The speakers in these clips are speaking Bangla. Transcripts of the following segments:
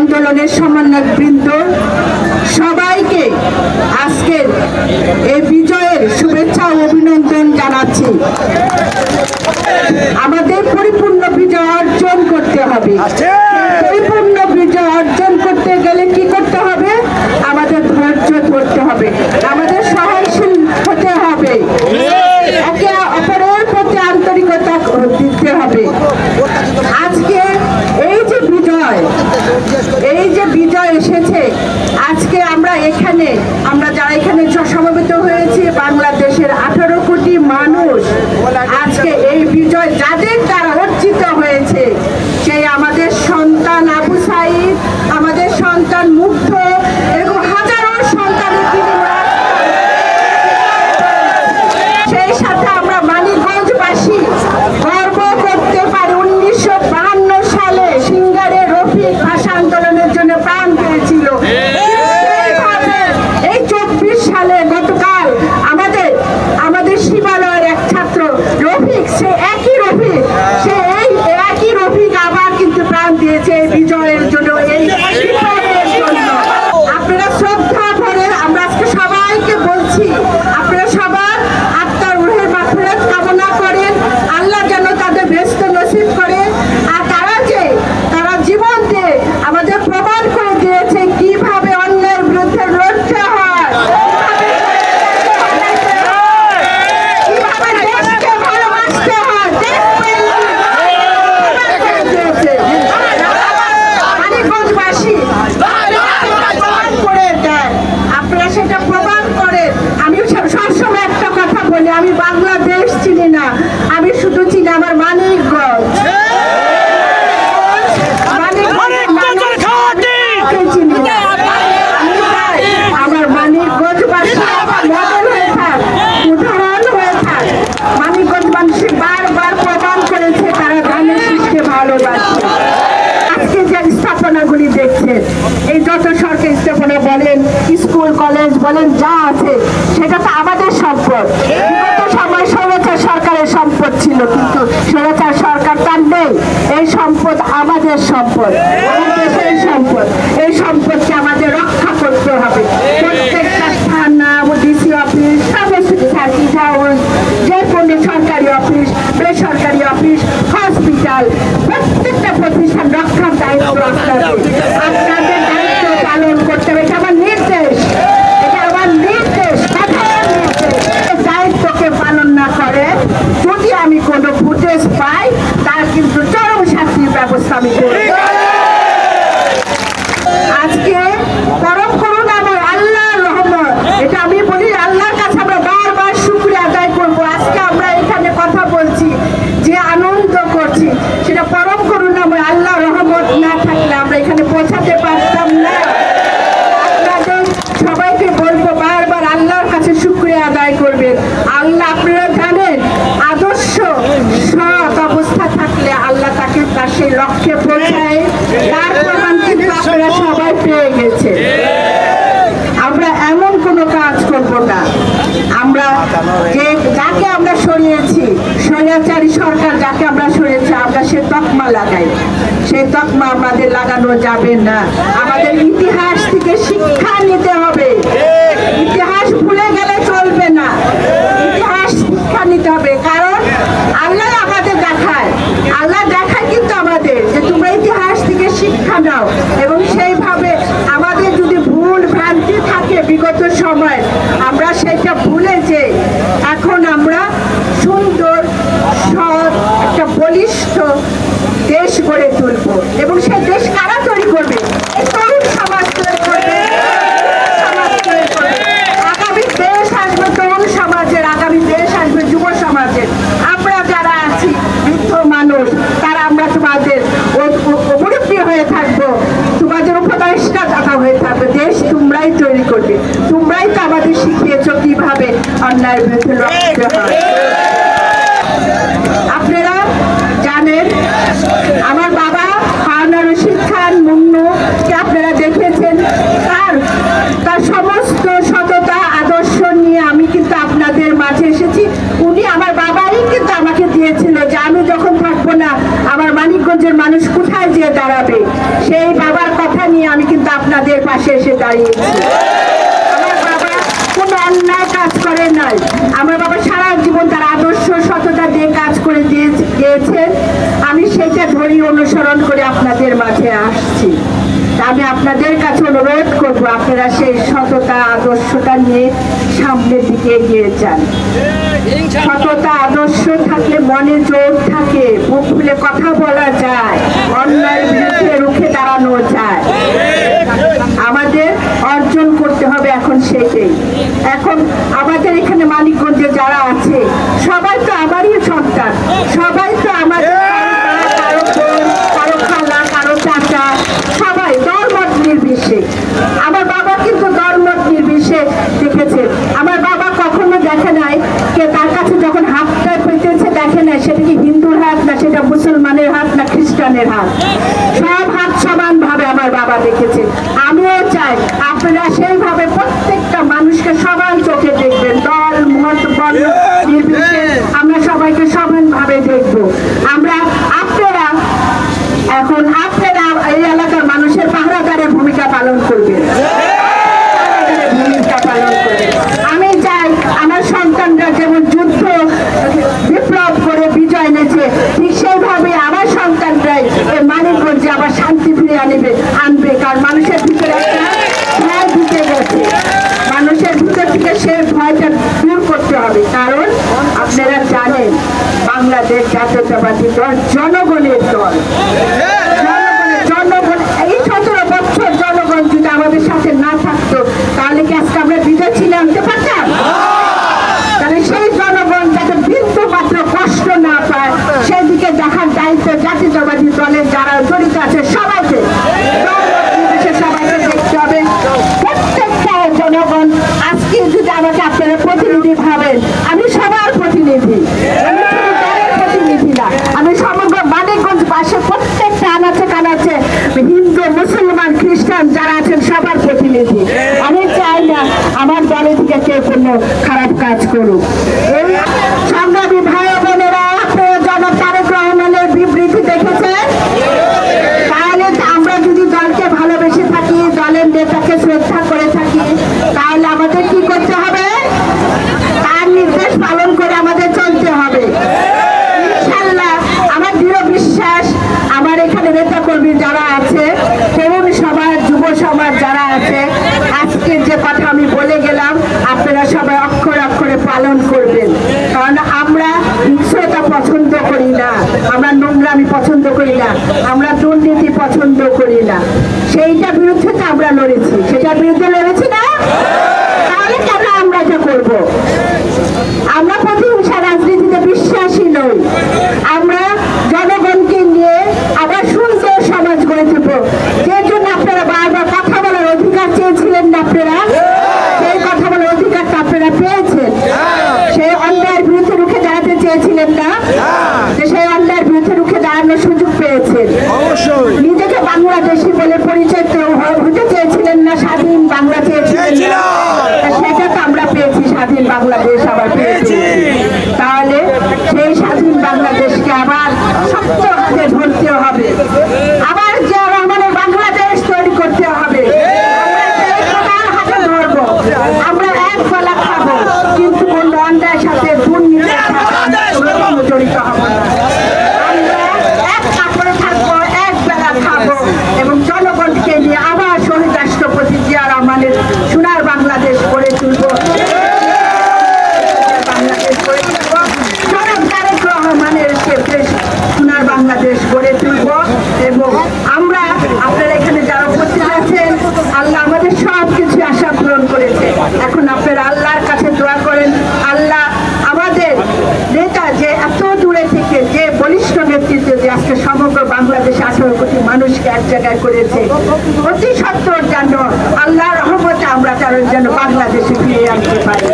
আন্দোলনের সমন্বয় বৃন্দ, সবাইকে আজকের এই বিজয়ের শুভেচ্ছা ও অভিনন্দন জানাচ্ছি। আমাদের পরিপূর্ণ বিজয় অর্জন করতে হবে পরিপূর্ণ বিজয় অর্জন করতে গেলে কি করতে হবে আমাদের ধৈর্য ধরতে হবে আমাদের সহনশীল হতে হবে একে অপরের প্রতি আন্তরিকতা দিতে হবে আজকে এই যে বিজয় এই যে বিজয় এসেছে। আজকে আমরা এখানে, আমরা যারা এখানে সমবেত হয়েছি, বাংলাদেশের আঠারো কোটি মানুষ, আজকে এই বিজয় যাদের দ্বারা অর্জিত হয়েছে, সেই আমাদের সন্তান আবু সাইদ, আমাদের সন্তান মুগ্ধ এরকম হাজারো সন্তানের সেই সাথে আমরা মানিকগঞ্জবাসী গর্ব করতে পারি উনিশশো বাহান্ন সালে সিঙ্গারে রফিক ভাষা আন্দোলনের জন্য প্রাণ পেয়েছিল সেইভাবে এই চব্বিশ সালে গতকাল আমাদের আমাদের শিবালয়ের এক ছাত্র রফিক সে একই রফিক সে এই একই রফিক আবার কিন্তু প্রাণ দিয়েছে এই বিজয়ের জন্য এই বিপ্লবের জন্য আপনারা শ্রদ্ধা ভরে আমরা আজকে সবাইকে বলছি আপনারা সবার আত্মার রুহের মাফিরাত কামনা করেন আল্লাহ যেন তাদের ব্যস্ত নসিব করে আর তারা যে তারা জীবন দিয়ে আমাদের প্রমাণ করে দিয়েছে কীভাবে অন্যের বিরুদ্ধে লড়তে হয় কীভাবে দেশকে ভালোবাসতে হয় দেশপ্রেম দিয়েছে। মানিকগঞ্জবাসী প্রমাণ করে দেন আপনারা সেটা প্রমাণ করেন আমি সব- সবসময় একটা কথা বলি আমি বাংলাদেশ চিনি না। আমি শুধু চিনি আমার মানিকগঞ্জ। আমার মানিকগঞ্জবাসী মডেল হয়ে থাক উদাহরণ হয়ে থাক। মানিকগঞ্জ বারবার প্রমাণ করেছে তারা ভালোবাসে। স্থাপনাগুলি দেখছেন এই যত সরকারি স্থাপনা বলেন, স্কুল, কলেজ, বলেন, যা আছে, সেটা তো আমাদের সম্পদ। সময় স্বৈরাচার সরকারের সম্পদ ছিল, কিন্তু স্বৈরাচার সরকার তার নেই। এই সম্পদ আমাদের সম্পদ। সম্পদ। এই সম্পদকে আমাদের রক্ষা করতে হবে প্রত্যেকটা থানা ডিসি অফিস সমস্ত সার্কিট হাউস যে কোনো সরকারি অফিস বেসরকারি অফিস হসপিটাল প্রত্যেকটা প্রতিষ্ঠান রক্ষার দায়িত্ব আপনাদের আপনাদের দায়িত্ব পালন করতে হবে এটা আমার নির্দেশ এটা আমার নির্দেশ সাধারণ নির্দেশ এই দায়িত্বকে পালন না করে যদি আমি ফুটেজ পাই তার কিন্তু চরম শাস্তির ব্যবস্থা আমি করব আজকে পরম করুন আমার আল্লাহর রহমত, এটা আমি বলি, আল্লাহর কাছে আমরা বারবার শুক্রিয়া আদায় করব। আজকে আমরা এখানে কথা বলছি, যে আনন্দ করছি, সেটা পরম করুন আমার আল্লাহর রহমত না থাকলে আমরা এখানে পৌঁছাতে পারতাম না। আপনাদের সবাইকে বলব, বারবার আল্লাহর কাছে শুক্রিয়া আদায় করবেন। আল্লাহ আপনারা আদর্শ সৎ অবস্থা থাকলে আল্লাহ তাকে তার লক্ষ্যে পৌঁছায়। সবাই পেয়ে গেছে আমরা এমন কোনো কাজ করব না। আমরা যে যাকে আমরা সরিয়েছি, স্বৈরাচারী সরকার যাকে আমরা সরিয়েছি, আমরা সে তকমা লাগাই। সেই তকমা আমাদের লাগানো যাবে না। আমাদের ইতিহাস থেকে শিক্ষা নিতে হবে। ইতিহাস ভুলে গেলে চলবে না ইতিহাস শিক্ষা নিতে হবে কারণ আল্লাহ আমাদের দেখায় আল্লাহ দেখায় কিন্তু আমাদের যে তোমরা ইতিহাস থেকে শিক্ষা নাও এবং সেইভাবে আমাদের যদি ভুল ভ্রান্তি থাকে বিগত সময় আমরা সেটা ভুলে যে এখন আমরা সুন্দর সৎ একটা বলিষ্ঠ দেশ গড়ে তুলব এবং সে দেশ কারা তৈরি করবে? আগামী দেশ আসবে সমাজের, আগামী দেশ আসবে যুব সমাজের। আমরা যারা আছি মানুষ, তারা তোমাদের হয়ে থাকব। হয়ে থাকবে। দেশ তোমরাই তৈরি করবে। তোমরাই তো আমাদের শিখিয়েছো কীভাবে আপনারা জানেন, আমার আমি যখন থাকব না, আমার মানিকগঞ্জের মানুষ কোথায় যেয়ে দাঁড়াবে? সেই বাবার কথা নিয়ে আমি কিন্তু আপনাদের পাশে এসে দাঁড়িয়েছি। আমার বাবা কোনো অন্যায় কাজ করে নাই। আমার বাবা সারা জীবন তার আদর্শ, সততা দিয়ে কাজ করে দিয়ে গিয়েছেন। আমি সেটা ধরি অনুসরণ করে আপনাদের মাঝে আসছি। আমি আপনাদের কাছে অনুরোধ করব, আপনারা সেই সততা, আদর্শটা নিয়ে সামনের দিকে এগিয়ে যান। সততা, আদর্শ থাকলে মনে জোর থাকে, মুখ খুলে কথা বলা যায় অন্যায় বিরুদ্ধে রুখে দাঁড়ানো যায়। আমাদের অর্জন করতে হবে এখন সেটাই। এখন আমাদের মুসলমানের হাত না খ্রিস্টানের হাত? সব হাত সমান ভাবে আমার বাবা দেখেছে আমিও চাই আপনারা সেইভাবে প্রত্যেকটা মানুষকে সমান চোখে দেখবেন। দল মত আমরা সবাইকে সমান ভাবে দেখব। আমরা আপনারা এখন আপনারা এই এলাকার মানুষের পাহাড়াকারের ভূমিকা পালন করবেন। আপনারা জানেন বাংলাদেশ জাতীয়তাবাদী দল জনগণের দল। হ্যাঁ। আমরা দুর্নীতি পছন্দ করি না। সেইটা বিরুদ্ধে আমরা লড়েছি। সেটার বিরুদ্ধে লড়েছি না? স্বাধীন বাংলাদেশ আবার পেয়েছি তাহলে সেই স্বাধীন বাংলাদেশকে আবার সব হাতে ধরতে হবে। আবার অস্বীকার করেছে। অতি সত্তর যেন আল্লাহ রহমতে আমরা তার যেন বাংলাদেশে ফিরে আনতে পারি।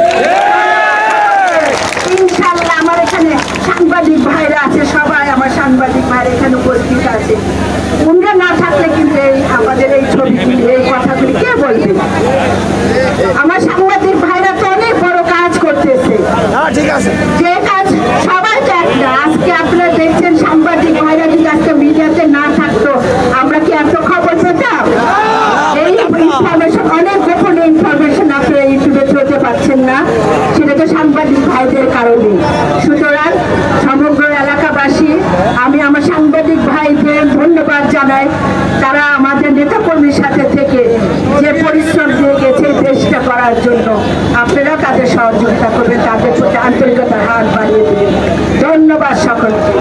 ইনশাল্লাহ আমার এখানে সাংবাদিক ভাইরা আছে, সবাই আমার সাংবাদিক ভাইরা এখানে উপস্থিত আছে। উনরা না থাকলে কিন্তু এই আমাদের এই ছবি, এই কথাগুলি কে বলবে? আমার সাংবাদিক করার জন্য আপনারা তাদের সহযোগিতা করবেন তাদের প্রতি আন্তরিকতার হাত বাড়িয়ে দেবেন। ধন্যবাদ সকলকে।